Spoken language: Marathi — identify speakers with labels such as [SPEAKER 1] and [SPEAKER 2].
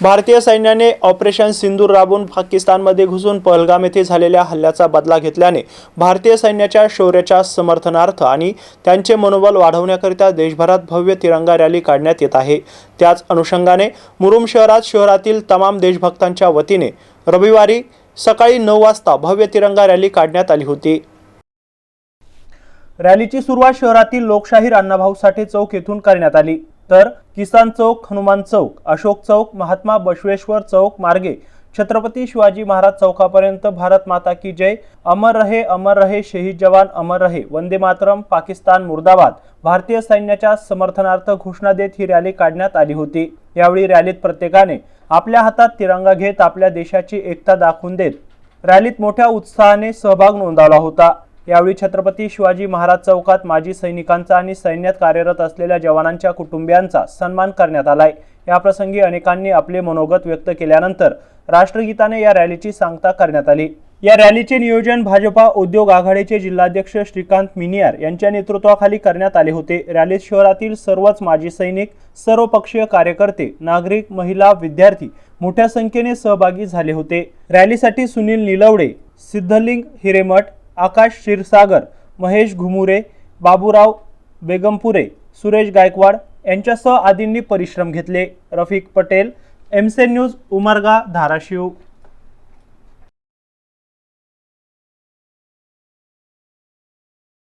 [SPEAKER 1] भारतीय सैन्याने ऑपरेशन सिंदूर राबून पाकिस्तानमध्ये घुसून पहलगाम येथे झालेल्या हल्ल्याचा बदला घेतल्याने भारतीय सैन्याच्या शौर्याच्या समर्थनार्थ आणि त्यांचे मनोबल वाढवण्याकरिता देशभरात भव्य तिरंगा रॅली काढण्यात येत आहे. त्याच अनुषंगाने मुरुम शहरात शहरातील तमाम देशभक्तांच्या वतीने रविवारी सकाळी नऊ वाजता भव्य तिरंगा रॅली काढण्यात आली होती. रॅलीची सुरुवात शहरातील लोकशाहीर अण्णाभाऊ साठे चौक येथून करण्यात आली. तर किसान चौक हनुमान चौक अशोक चौक महात्मा बसवेश्वर चौक मार्गे छत्रपती शिवाजी महाराज चौकापर्यंत भारत माता की जय. अमर रहे अमर रहे शहीद जवान अमर रहे. वंदे मातरम पाकिस्तान मुर्दाबाद. भारतीय सैन्याच्या समर्थनार्थ घोषणा देत ही रॅली काढण्यात आली होती. यावेळी रॅलीत प्रत्येकाने आपल्या हातात तिरंगा घेत आपल्या देशाची एकता दाखवून देत रॅलीत मोठ्या उत्साहाने सहभाग नोंदवला होता. यावेळी छत्रपती शिवाजी महाराज चौकात माजी सैनिकांचा आणि सैन्यात कार्यरत असलेल्या जवानांच्या कुटुंबियांचा सन्मान करण्यात आलाय. याप्रसंगी अनेकांनी आपले मनोगत व्यक्त केल्यानंतर राष्ट्रगीताने या रॅलीची सांगता करण्यात आली. या रॅलीचे नियोजन भाजपा उद्योग आघाडीचे जिल्हाध्यक्ष श्रीकांत मिनियार यांच्या नेतृत्वाखाली करण्यात आले होते. रॅलीत शहरातील सर्वच माजी सैनिक सर्व पक्षीय कार्यकर्ते नागरिक महिला विद्यार्थी मोठ्या संख्येने सहभागी झाले होते. रॅलीसाठी सुनील निलवडे सिद्धलिंग हिरेमठ आकाश क्षीरसागर महेश घुमुरे बाबूराव बेगमपुरे सुरेश गायकवाड यांच्यासह आदींनी परिश्रम घेतले. रफिक पटेल एमसे न्यूज उमरगा धाराशिव.